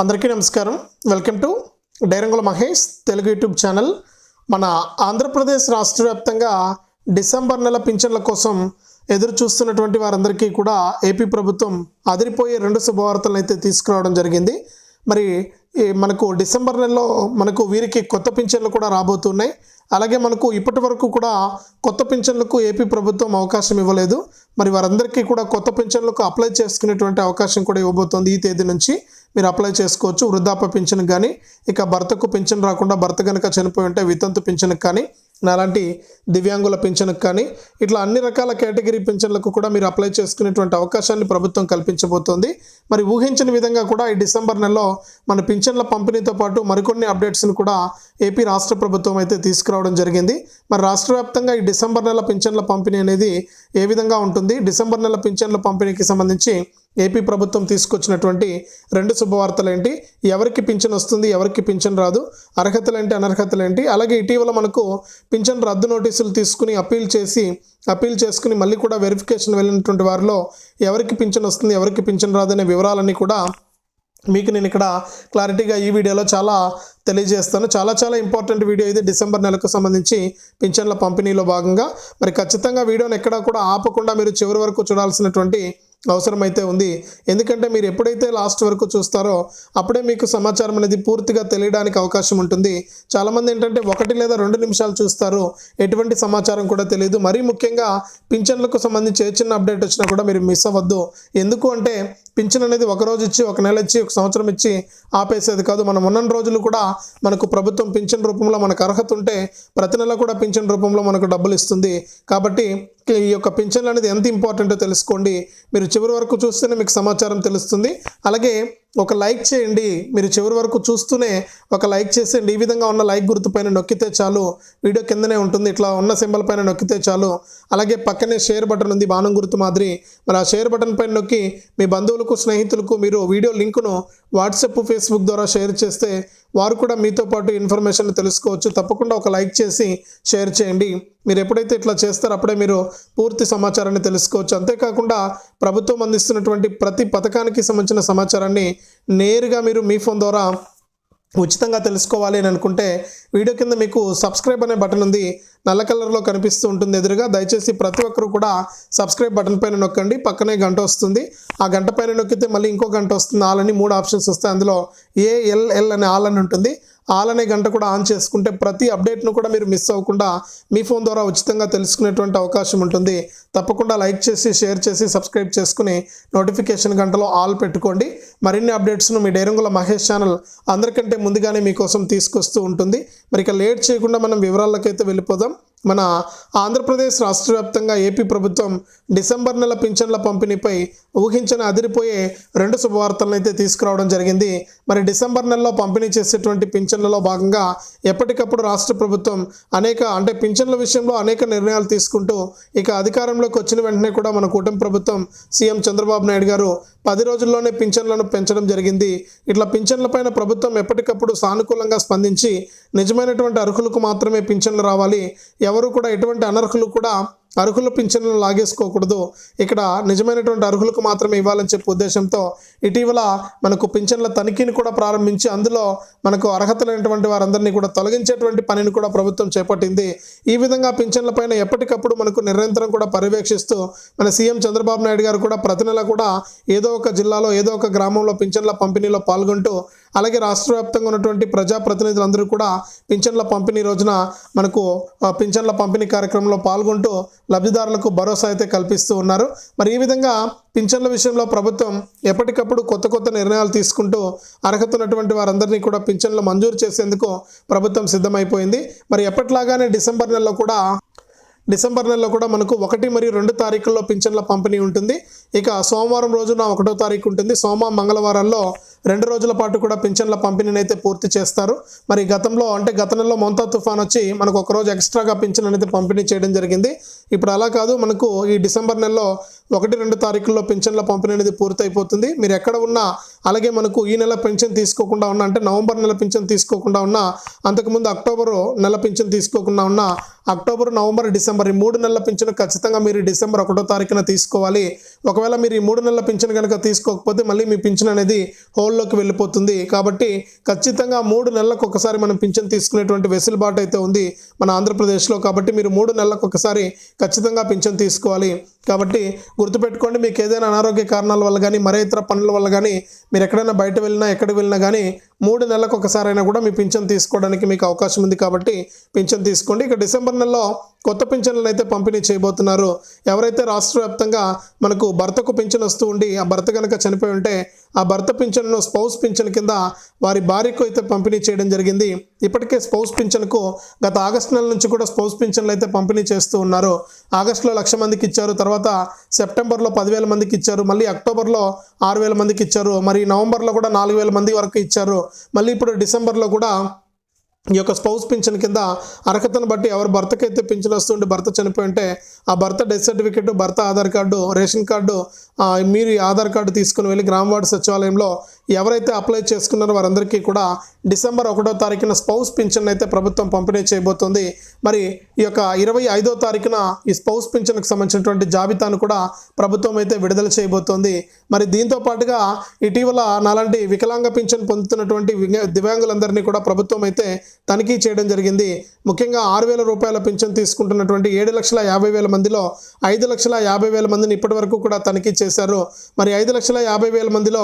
అందరికీ నమస్కారం. Welcome to Dairangula Mahesh Telugu YouTube channel. మన ఆంధ్రప్రదేశ్ రాష్ట్ర వ్యాప్తంగా డిసెంబర్ నెల పింఛన్ల కోసం ఎదురు చూస్తున్నటువంటి వారందరికీ కూడా ఏపీ ప్రభుత్వం అదిరిపోయే రెండు శుభవార్తలను అయితే తీసుకురావడం జరిగింది. మరి ఈ మనకు డిసెంబర్ నెలలో మనకు వీరికి కొత్త పింఛన్లు కూడా రాబోతున్నాయి. అలాగే మనకు ఇప్పటి వరకు కూడా కొత్త పింఛన్లకు ఏపీ ప్రభుత్వం అవకాశం ఇవ్వలేదు. మరి వారందరికీ కూడా కొత్త పింఛన్లకు అప్లై చేసుకునేటువంటి అవకాశం కూడా ఇవ్వబోతోంది ఈ తేదీ నుంచి. మీరు అప్లై చేసుకోవచ్చు వృద్ధాప్య పింఛన్ కానీ ఇక భర్తకు పింఛన్ రాకుండా భర్త కనుక చనిపోయి ఉంటే వితంతు పింఛన్కి కానీ అలాంటి దివ్యాంగుల పింఛన్కి కానీ ఇట్లా అన్ని రకాల కేటగిరీ పింఛన్లకు కూడా మీరు అప్లై చేసుకునేటువంటి అవకాశాన్ని ప్రభుత్వం కల్పించబోతోంది. మరి ఊహించిన విధంగా కూడా ఈ డిసెంబర్ నెలలో మన పింఛన్ల పంపిణీతో పాటు మరికొన్ని అప్డేట్స్ని కూడా ఏపీ రాష్ట్ర ప్రభుత్వం అయితే తీసుకురావడం జరిగింది. మరి రాష్ట్ర వ్యాప్తంగా ఈ డిసెంబర్ నెల పింఛన్ల పంపిణీ అనేది ఏ విధంగా ఉంటుంది? డిసెంబర్ నెల పింఛన్ల పంపిణీకి సంబంధించి ఏపీ ప్రభుత్వం తీసుకొచ్చినటువంటి రెండు శుభవార్తలు ఏంటి ఎవరికి పింఛన్ వస్తుంది ఎవరికి పింఛన్ రాదు అర్హతలు అనర్హతలేంటి? అనర్హతలు ఏంటి అలాగే ఇటీవల మనకు పింఛన్ రద్దు నోటీసులు తీసుకుని అప్పీల్ చేసి అప్పీల్ చేసుకుని మళ్ళీ కూడా వెరిఫికేషన్ వెళ్ళినటువంటి వారిలో ఎవరికి పింఛన్ వస్తుంది ఎవరికి పింఛన్ రాదనే వివరాలన్నీ కూడా మీకు నేను ఇక్కడ క్లారిటీగా ఈ వీడియోలో చాలా తెలియజేస్తాను. చాలా చాలా ఇంపార్టెంట్ వీడియో ఇది. డిసెంబర్ నెలకు సంబంధించి పింఛన్ల పంపిణీలో భాగంగా. మరి ఖచ్చితంగా వీడియోని ఎక్కడా కూడా ఆపకుండా మీరు చివరి వరకు చూడాల్సినటువంటి అవసరమైతే ఉంది. ఎందుకంటే మీరు ఎప్పుడైతే లాస్ట్ వరకు చూస్తారో అప్పుడే మీకు సమాచారం అనేది పూర్తిగా తెలియడానికి అవకాశం ఉంటుంది. చాలామంది ఏంటంటే ఒకటి లేదా రెండు నిమిషాలు చూస్తారు ఎటువంటి సమాచారం కూడా తెలియదు. మరీ ముఖ్యంగా పింఛన్లకు సంబంధించి ఏ చిన్న అప్డేట్ వచ్చినా కూడా మీరు మిస్ అవ్వద్దు. ఎందుకు అంటే పింఛన్ అనేది ఒక రోజు ఇచ్చి ఒక నెల ఇచ్చి ఒక సంవత్సరం ఇచ్చి ఆపేసేది కాదు. మనం ఉన్న రోజులు కూడా మనకు ప్రభుత్వం పింఛన్ రూపంలో మనకు అర్హత ఉంటే ప్రతి నెల కూడా పింఛన్ రూపంలో మనకు డబ్బులు ఇస్తుంది. కాబట్టి ఈ యొక్క పింఛన్లు అనేది ఎంత ఇంపార్టెంటో తెలుసుకోండి. మీరు చివరి వరకు చూస్తేనే మీకు సమాచారం తెలుస్తుంది. అలాగే ఒక లైక్ చేయండి. మీరు చివరి వరకు చూస్తూనే ఒక లైక్ చేసేయండి. ఈ విధంగా ఉన్న లైక్ గుర్తు పైన నొక్కితే చాలు. వీడియో కిందనే ఉంటుంది. ఇట్లా ఉన్న సింబల్ పైన నొక్కితే చాలు. అలాగే పక్కనే షేర్ బటన్ ఉంది. బాణం గుర్తు మాదిరి. మరి ఆ షేర్ బటన్ పైన నొక్కి మీ బంధువులకు స్నేహితులకు మీరు వీడియో లింకును వాట్సాప్ ఫేస్బుక్ ద్వారా షేర్ చేస్తే వారు కూడా మీతో పాటు ఇన్ఫర్మేషన్ తెలుసుకోవచ్చు. తప్పకుండా ఒక లైక్ చేసి షేర్ చేయండి. మీరు ఎప్పుడైతే ఇట్లా చేస్తారో అప్పుడే మీరు పూర్తి సమాచారాన్ని తెలుసుకోవచ్చు. అంతేకాకుండా ప్రభుత్వం అందిస్తున్నటువంటి ప్రతి పథకానికి సంబంధించిన సమాచారాన్ని నేరుగా మీరు మీ ఫోన్ ద్వారా ఉచితంగా తెలుసుకోవాలి అని అనుకుంటే వీడియో కింద మీకు సబ్స్క్రైబ్ అనే బటన్ ఉంది. నల్ల కలర్లో కనిపిస్తూ ఉంటుంది ఎదురుగా. దయచేసి ప్రతి ఒక్కరు కూడా సబ్స్క్రైబ్ బటన్ పైన నొక్కండి. పక్కనే గంట వస్తుంది. ఆ గంట పైన నొక్కితే మళ్ళీ ఇంకో గంట వస్తుంది. ఆల్ అని మూడు ఆప్షన్స్ వస్తాయి. అందులో ఏఎల్ఎల్ అనే ఆల్ అని ఉంటుంది. ఆల్ అనే గంట కూడా ఆన్ చేసుకుంటే ప్రతి అప్డేట్ను కూడా మీరు మిస్ అవ్వకుండా మీ ఫోన్ ద్వారా ఉచితంగా తెలుసుకునేటువంటి అవకాశం ఉంటుంది. తప్పకుండా లైక్ చేసి షేర్ చేసి సబ్స్క్రైబ్ చేసుకుని నోటిఫికేషన్ గంటలో ఆల్ పెట్టుకోండి. మరిన్ని అప్డేట్స్ను మీ డైరంగుల మహేష్ ఛానల్ అందరికంటే ముందుగానే మీకోసం తీసుకొస్తూ ఉంటుంది. మరి ఇక లేట్ చేయకుండా మనం వివరాలకైతే వెళ్ళిపోదాం. మన ఆంధ్రప్రదేశ్ రాష్ట్ర వ్యాప్తంగా ఏపీ ప్రభుత్వం డిసెంబర్ నెల పింఛన్ల పంపిణీపై ఊహించని అదిరిపోయే రెండు శుభవార్తలను అయితే తీసుకురావడం జరిగింది. మరి డిసెంబర్ నెలలో పంపిణీ చేసేటువంటి పింఛన్లలో భాగంగా ఎప్పటికప్పుడు రాష్ట్ర ప్రభుత్వం అనేక అంటే పింఛన్ల విషయంలో అనేక నిర్ణయాలు తీసుకుంటూ ఇక అధికారంలోకి వచ్చిన వెంటనే కూడా మన కూటమి ప్రభుత్వం సీఎం చంద్రబాబు నాయుడు గారు పది రోజుల్లోనే పింఛన్లను పెంచడం జరిగింది. ఇట్లా పింఛన్లపైన ప్రభుత్వం ఎప్పటికప్పుడు సానుకూలంగా స్పందించి నిజమైనటువంటి అర్హులకు మాత్రమే పింఛన్లు రావాలి. ఎవరు కూడా ఎటువంటి అనర్హులు కూడా అర్హుల పింఛన్లను లాగేసుకోకూడదు. ఇక్కడ నిజమైనటువంటి అర్హులకు మాత్రమే ఇవ్వాలని చెప్పే ఉద్దేశంతో ఇటీవల మనకు పింఛన్ల తనిఖీని కూడా ప్రారంభించి అందులో మనకు అర్హత లేనటువంటి వారందరినీ కూడా తొలగించేటువంటి పనిని కూడా ప్రభుత్వం చేపట్టింది. ఈ విధంగా పింఛన్ల పైన ఎప్పటికప్పుడు మనకు నిరంతరం కూడా పర్యవేక్షిస్తూ మన సీఎం చంద్రబాబు నాయుడు గారు కూడా ప్రతి నెల కూడా ఏదో ఒక జిల్లాలో ఏదో ఒక గ్రామంలో పింఛన్ల పంపిణీలో పాల్గొంటూ అలాగే రాష్ట్ర వ్యాప్తంగా ఉన్నటువంటి ప్రజాప్రతినిధులందరూ కూడా పింఛన్ల పంపిణీ రోజున మనకు పింఛన్ల పంపిణీ కార్యక్రమంలో పాల్గొంటూ లబ్ధిదారులకు భరోసా అయితే కల్పిస్తూ ఉన్నారు. మరి ఈ విధంగా పింఛన్ల విషయంలో ప్రభుత్వం ఎప్పటికప్పుడు కొత్త కొత్త నిర్ణయాలు తీసుకుంటూ అర్హత ఉన్నటువంటి వారందరినీ కూడా పింఛన్లు మంజూరు చేసేందుకు ప్రభుత్వం సిద్ధమైపోయింది. మరి ఎప్పటిలాగానే డిసెంబర్ నెలలో కూడా డిసెంబర్ నెలలో కూడా మనకు ఒకటి మరియు రెండు తారీఖుల్లో పింఛన్ల పంపిణీ ఉంటుంది. ఇక సోమవారం రోజున ఒకటో తారీఖు ఉంటుంది. సోమ మంగళవారాల్లో రెండు రోజుల పాటు కూడా పింఛన్ల పంపిణీని అయితే పూర్తి చేస్తారు. మరి గతంలో అంటే గత నెలలో మొంతా తుఫాన్ వచ్చి మనకు ఒక రోజు ఎక్స్ట్రాగా పింఛన్ అనేది పంపిణీ చేయడం జరిగింది. ఇప్పుడు అలా కాదు మనకు ఈ డిసెంబర్ నెలలో ఒకటి రెండు తారీఖుల్లో పెన్షన్ల పంపిణీ అనేది పూర్తయిపోతుంది. మీరు ఎక్కడ ఉన్నా అలాగే మనకు ఈ నెల పెన్షన్ తీసుకోకుండా ఉన్నా అంటే నవంబర్ నెల పెన్షన్ తీసుకోకుండా ఉన్నా అంతకుముందు అక్టోబర్ నెల పెన్షన్ తీసుకోకుండా ఉన్నా అక్టోబర్ నవంబర్ డిసెంబర్ ఈ మూడు నెలల పెన్షన్ ఖచ్చితంగా మీరు డిసెంబర్ ఒకటో తారీఖున తీసుకోవాలి. ఒకవేళ మీరు ఈ మూడు నెలల పెన్షన్ కనుక తీసుకోకపోతే మళ్ళీ మీ పెన్షన్ అనేది హోల్ హోల్లోకి వెళ్ళిపోతుంది. కాబట్టి ఖచ్చితంగా మూడు నెలలకు ఒకసారి మనం పింఛన్ తీసుకునేటువంటి వెసులుబాటు అయితే ఉంది మన ఆంధ్రప్రదేశ్లో. కాబట్టి మీరు మూడు నెలలకు ఒకసారి ఖచ్చితంగా పింఛన్ తీసుకోవాలి. కాబట్టి గుర్తుపెట్టుకోండి మీకు ఏదైనా అనారోగ్య కారణాల వల్ల కానీ మరే ఇతర పనుల వల్ల కానీ మీరు ఎక్కడైనా బయట వెళ్ళినా ఎక్కడికి వెళ్ళినా కానీ మూడు నెలలకు ఒకసారైనా కూడా మీ పింఛన్ తీసుకోవడానికి మీకు అవకాశం ఉంది కాబట్టి పింఛన్ తీసుకోండి. ఇక డిసెంబర్ నెలలో కొత్త పింఛన్లను అయితే పంపిణీ చేయబోతున్నారు. ఎవరైతే రాష్ట్ర వ్యాప్తంగా మనకు భర్తకు పింఛన్ వస్తూ ఉండి ఆ భర్త కనుక చనిపోయి ఉంటే ఆ భర్త పింఛన్ను స్పౌస్ పింఛన్ కింద వారి భార్యకు అయితే పంపిణీ చేయడం జరిగింది. ఇప్పటికే స్పౌస్ పింఛన్కు గత ఆగస్టు నెల నుంచి కూడా స్పౌస్ పింఛన్లు అయితే పంపిణీ చేస్తూ ఉన్నారు. ఆగస్టులో లక్ష మందికి ఇచ్చారు తర్వాత సెప్టెంబర్లో పదివేల మందికి ఇచ్చారు మళ్ళీ అక్టోబర్లో ఆరు వేల మందికి ఇచ్చారు మరి నవంబర్లో కూడా నాలుగు వేల మంది వరకు ఇచ్చారు. మళ్ళీ ఇప్పుడు డిసెంబర్లో కూడా ఈ యొక్క స్పౌస్ పింఛన్ కింద అర్హతను బట్టి ఎవరు భర్తకైతే పింఛన్ వస్తుంటే భర్త చనిపోయి ఉంటే ఆ భర్త డెత్ సర్టిఫికేట్ భర్త ఆధార్ కార్డు రేషన్ కార్డు మీరు ఈ ఆధార్ కార్డు తీసుకుని వెళ్ళి గ్రామ వార్డు సచివాలయంలో ఎవరైతే అప్లై చేసుకున్నారో వారందరికీ కూడా డిసెంబర్ ఒకటో తారీఖున స్పౌస్ పింఛన్ అయితే ప్రభుత్వం పంపిణీ చేయబోతోంది. మరి ఈ యొక్క ఇరవై ఐదో తారీఖున ఈ స్పౌస్ పింఛన్కి సంబంధించినటువంటి జాబితాను కూడా ప్రభుత్వం అయితే విడుదల చేయబోతోంది. మరి దీంతో పాటుగా ఇటీవల నాలాంటి వికలాంగ పింఛన్ పొందుతున్నటువంటి దివ్యాంగులందరినీ కూడా ప్రభుత్వం అయితే తనిఖీ చేయడం జరిగింది. ముఖ్యంగా ఆరు వేల రూపాయల పింఛన్ తీసుకుంటున్నటువంటి ఏడు లక్షల యాభై వేల మందిలో ఐదు లక్షల యాభై వేల మందిని ఇప్పటి వరకు కూడా తనిఖీ చేశారు. మరి ఐదు లక్షల యాభై వేల మందిలో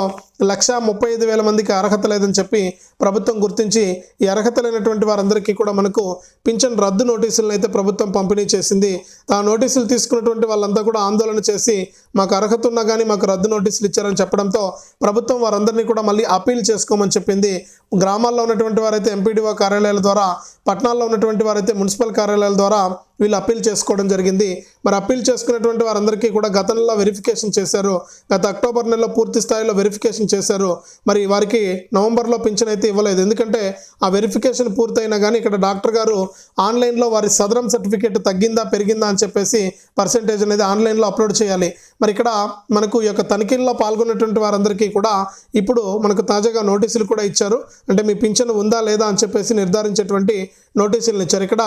లక్ష ముప్పై ఐదు వేల మందికి అర్హత లేదని చెప్పి ప్రభుత్వం గుర్తించి ఈ అర్హత లేనటువంటి వారందరికీ కూడా మనకు పింఛన్ రద్దు నోటీసులను అయితే ప్రభుత్వం పంపిణీ చేసింది. ఆ నోటీసులు తీసుకున్నటువంటి వాళ్ళంతా కూడా ఆందోళన చేసి మాకు అర్హత ఉన్నా కానీ మాకు రద్దు నోటీసులు ఇచ్చారని చెప్పడంతో ప్రభుత్వం వారందరినీ కూడా మళ్ళీ అప్పీల్ చేసుకోమని చెప్పింది. గ్రామాల్లో ఉన్నటువంటి వారైతే ఎంపీడీఓ కార్యాలయాల ద్వారా పట్టణాల్లో ఉన్నటువంటి వారైతే మున్సిపల్ కార్యాలయాల ద్వారా వీళ్ళు అప్పీల్ చేసుకోవడం జరిగింది. మరి అప్పీల్ చేసుకున్నటువంటి వారందరికీ కూడా గతంలో వెరిఫికేషన్ చేశారు. గత అక్టోబర్ నెలలో పూర్తి స్థాయిలో వెరిఫికేషన్ చేశారు. మరి వారికి నవంబర్లో పింఛన్ అయితే ఇవ్వలేదు. ఎందుకంటే ఆ వెరిఫికేషన్ పూర్తయినా కానీ ఇక్కడ డాక్టర్ గారు ఆన్లైన్లో వారి సదరం సర్టిఫికేట్ తగ్గిందా పెరిగిందా అని చెప్పేసి పర్సంటేజ్ అనేది ఆన్లైన్లో అప్లోడ్ చేయాలి. మరి ఇక్కడ మనకు ఈ యొక్క తనిఖీల్లో పాల్గొన్నటువంటి వారందరికీ కూడా ఇప్పుడు మనకు తాజాగా నోటీసులు కూడా ఇచ్చారు. అంటే మీ పింఛను ఉందా లేదా అని చెప్పేసి నిర్ధారించేటువంటి నోటీసులను ఇచ్చారు. ఇక్కడ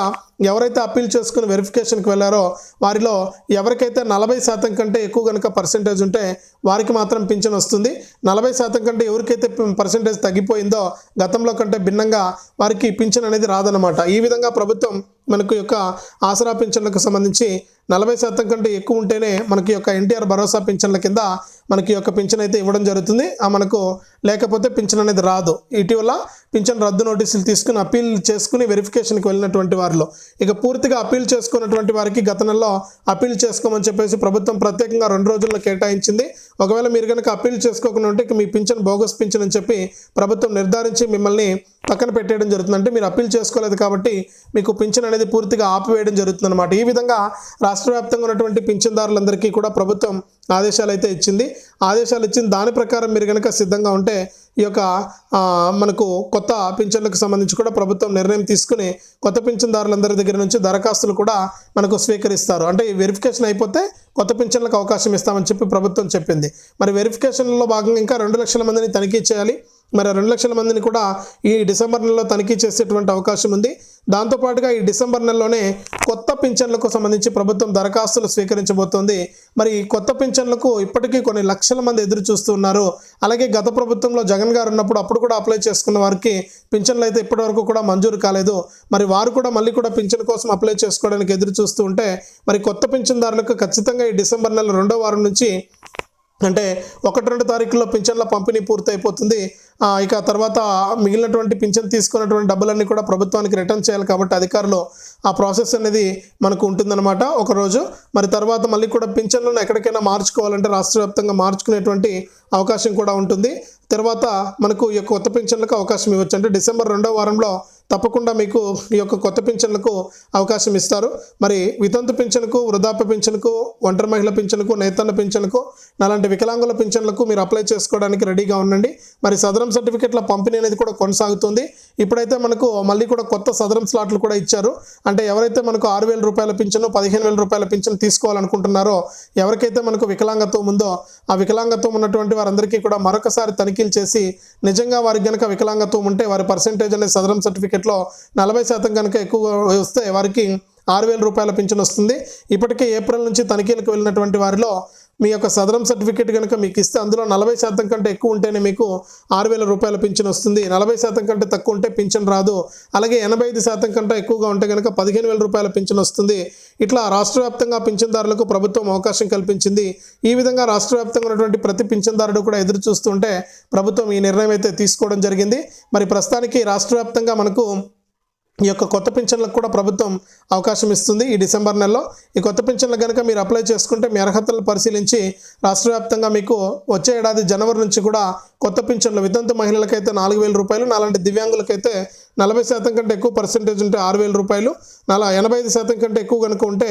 ఎవరైతే అప్పీల్ చేసుకుని వెరిఫికేషన్కి వెళ్ళారో వారిలో ఎవరికైతే నలభై శాతం కంటే ఎక్కువ కనుక పర్సంటేజ్ ఉంటే వారికి మాత్రం పింఛన్ వస్తుంది. నలభై శాతం కంటే ఎవరికైతే పర్సంటేజ్ తగ్గిపోయిందో గతంలో కంటే భిన్నంగా వారికి పింఛన్ అనేది రాదనమాట ఈ విధంగా ప్రభుత్వం మనకు యొక్క ఆసరా పింఛన్లకు సంబంధించి నలభై శాతం కంటే ఎక్కువ ఉంటేనే మనకి యొక్క ఎన్టీఆర్ భరోసా పింఛన్ల కింద మనకి యొక్క పింఛన్ అయితే ఇవ్వడం జరుగుతుంది. ఆ మనకు లేకపోతే పింఛన్ అనేది రాదు. ఇటీవల పింఛన్ రద్దు నోటీసులు తీసుకుని అప్పీల్ చేసుకుని వెరిఫికేషన్కి వెళ్ళినటువంటి వారిలో. ఇక పూర్తిగా అప్పీల్ చేసుకున్నటువంటి వారికి గత నెలలో అప్పీల్ చేసుకోమని చెప్పేసి ప్రభుత్వం ప్రత్యేకంగా రెండు రోజుల్లో కేటాయించింది. ఒకవేళ మీరు కనుక అప్పీల్ చేసుకోకుండా ఉంటే మీ పింఛన్ బోగస్ పింఛన్ అని చెప్పి ప్రభుత్వం నిర్ధారించి మిమ్మల్ని పక్కన పెట్టేయడం జరుగుతుంది. అంటే మీరు అప్పీల్ చేసుకోలేదు కాబట్టి మీకు పింఛన్ అనేది పూర్తిగా ఆపివేయడం జరుగుతుంది అనమాట ఈ విధంగా రాష్ట్ర వ్యాప్తంగా ఉన్నటువంటి పింఛన్దారులందరికీ కూడా ప్రభుత్వం ఆదేశాలు అయితే ఇచ్చింది. ఆదేశాలు ఇచ్చింది దాని ప్రకారం మీరు కనుక సిద్ధంగా ఉంటే ఈ యొక్క మనకు కొత్త పింఛన్లకు సంబంధించి కూడా ప్రభుత్వం నిర్ణయం తీసుకుని కొత్త పింఛన్దారులందరి దగ్గర నుంచి దరఖాస్తులు కూడా మనకు స్వీకరిస్తారు. అంటే ఈ వెరిఫికేషన్ అయిపోతే కొత్త పింఛన్లకు అవకాశం ఇస్తామని చెప్పి ప్రభుత్వం చెప్పింది. మరి వెరిఫికేషన్లో భాగంగా ఇంకా రెండు లక్షల మందిని తనిఖీ చేయాలి. మరి రెండు లక్షల మందిని కూడా ఈ డిసెంబర్ నెలలో తనిఖీ చేసేటువంటి అవకాశం ఉంది. దాంతోపాటుగా ఈ డిసెంబర్ నెలలోనే కొత్త పింఛన్లకు సంబంధించి ప్రభుత్వం దరఖాస్తులు స్వీకరించబోతోంది. మరి ఈ కొత్త పింఛన్లకు ఇప్పటికీ కొన్ని లక్షల మంది ఎదురు చూస్తూ ఉన్నారు. అలాగే గత ప్రభుత్వంలో జగన్ గారు ఉన్నప్పుడు అప్పుడు కూడా అప్లై చేసుకున్న వారికి పింఛన్లు అయితే ఇప్పటివరకు కూడా మంజూరు కాలేదు. మరి వారు కూడా మళ్ళీ కూడా పింఛన్ కోసం అప్లై చేసుకోవడానికి ఎదురు చూస్తూ ఉంటే మరి కొత్త పింఛన్దారులకు ఖచ్చితంగా ఈ డిసెంబర్ నెల రెండో వారం నుంచి అంటే ఒకటి రెండు తారీఖుల్లో పింఛన్ల పంపిణీ పూర్తయిపోతుంది. ఇక తర్వాత మిగిలినటువంటి పింఛన్ తీసుకున్నటువంటి డబ్బులన్నీ కూడా ప్రభుత్వానికి రిటర్న్ చేయాలి కాబట్టి అధికారులు ఆ ప్రాసెస్ అనేది మనకు ఉంటుందన్నమాట ఒకరోజు. మరి తర్వాత మళ్ళీ కూడా పింఛన్లను ఎక్కడికైనా మార్చుకోవాలంటే రాష్ట్ర వ్యాప్తంగా మార్చుకునేటువంటి అవకాశం కూడా ఉంటుంది. తర్వాత మనకు ఈ కొత్త పింఛన్లకు అవకాశం ఇవ్వచ్చు. అంటే డిసెంబర్ రెండో వారంలో తప్పకుండా మీకు ఈ యొక్క కొత్త పింఛన్లకు అవకాశం ఇస్తారు. మరి వితంతు పింఛన్కు వృద్ధాప్య పింఛన్కు ఒంటరి మహిళ పింఛన్కు నేతన్న పింఛన్కు అలాంటి వికలాంగుల పింఛన్లకు మీరు అప్లై చేసుకోవడానికి రెడీగా ఉండండి. మరి సదరం సర్టిఫికెట్ల పంపిణీ అనేది కూడా కొనసాగుతుంది. ఇప్పుడైతే మనకు మళ్ళీ కూడా కొత్త సదరం స్లాట్లు కూడా ఇచ్చారు. అంటే ఎవరైతే మనకు ఆరు వేల రూపాయల పింఛను పదిహేను వేల రూపాయల పింఛను తీసుకోవాలనుకుంటున్నారో ఎవరికైతే మనకు వికలాంగత్వం ఉందో ఆ వికలాంగత్వం ఉన్నటువంటి వారందరికీ కూడా మరొకసారి తనిఖీలు చేసి నిజంగా వారికి గనక వికలాంగత్వం ఉంటే వారి పర్సెంటేజ్ అనేది సదరం సర్టిఫికెట్ సర్టిఫికెట్లో నలభై శాతం కనుక ఎక్కువ వస్తే వారికి ఆరు వేల రూపాయల పింఛన్ వస్తుంది. ఇప్పటికే ఏప్రిల్ నుంచి తనిఖీలకు వెళ్ళినటువంటి వారిలో మీ యొక్క సదరం సర్టిఫికేట్ కనుక మీకు ఇస్తే అందులో నలభై శాతం కంటే ఎక్కువ ఉంటేనే మీకు ఆరు వేల రూపాయల పింఛన్ వస్తుంది. నలభై శాతం కంటే తక్కువ ఉంటే పింఛన్ రాదు. అలాగే ఎనభై ఐదు శాతం కంటే ఎక్కువగా ఉంటే కనుక పదిహేను వేల రూపాయల పింఛన్ వస్తుంది. ఇట్లా రాష్ట్ర వ్యాప్తంగా పింఛన్దారులకు ప్రభుత్వం అవకాశం కల్పించింది. ఈ విధంగా రాష్ట్ర వ్యాప్తంగా ఉన్నటువంటి ప్రతి పింఛన్దారుడు కూడా ఎదురు చూస్తుంటే ప్రభుత్వం ఈ నిర్ణయం అయితే తీసుకోవడం జరిగింది. మరి ప్రస్తుతానికి రాష్ట్ర వ్యాప్తంగా మనకు ఈ యొక్క కొత్త పింఛన్లకు కూడా ప్రభుత్వం అవకాశం ఇస్తుంది ఈ డిసెంబర్ నెలలో. ఈ కొత్త పింఛన్లు కనుక మీరు అప్లై చేసుకుంటే మీ అర్హతలను పరిశీలించి రాష్ట్ర వ్యాప్తంగా మీకు వచ్చే ఏడాది జనవరి నుంచి కూడా కొత్త పింఛన్లు వితంతు మహిళలకైతే నాలుగు వేల రూపాయలు నాలాంటి దివ్యాంగులకైతే నలభై శాతం కంటే ఎక్కువ పర్సెంటేజ్ ఉంటే ఆరు వేల రూపాయలు నలా ఎనభై ఐదు శాతం కంటే ఎక్కువ కనుక ఉంటే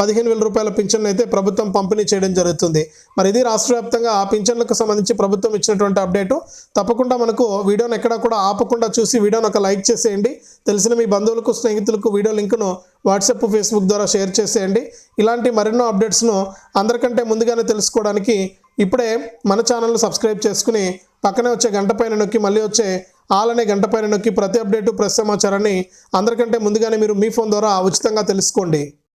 పదిహేను వేల రూపాయల పింఛన్ అయితే ప్రభుత్వం పంపిణీ చేయడం జరుగుతుంది. మరి ఇది రాష్ట్ర వ్యాప్తంగా ఆ పింఛన్లకు సంబంధించి ప్రభుత్వం ఇచ్చినటువంటి అప్డేటు. తప్పకుండా మనకు వీడియోని ఎక్కడా కూడా ఆపకుండా చూసి వీడియోని ఒక లైక్ చేసేయండి. తెలిసిన మీ బంధువులకు స్నేహితులకు వీడియో లింకును వాట్సాప్ ఫేస్బుక్ ద్వారా షేర్ చేసేయండి. ఇలాంటి మరెన్నో అప్డేట్స్ను అందరికంటే ముందుగానే తెలుసుకోవడానికి ఇప్పుడే మన ఛానల్ను సబ్స్క్రైబ్ చేసుకుని పక్కనే వచ్చే గంట పైన నొక్కి మళ్ళీ వచ్చే ఆల్ అనే గంట పైన నొక్కి ప్రతి అప్డేటు ప్రతి సమాచారాన్ని అందరికంటే ముందుగానే మీరు మీ ఫోన్ ద్వారా ఉచితంగా తెలుసుకోండి.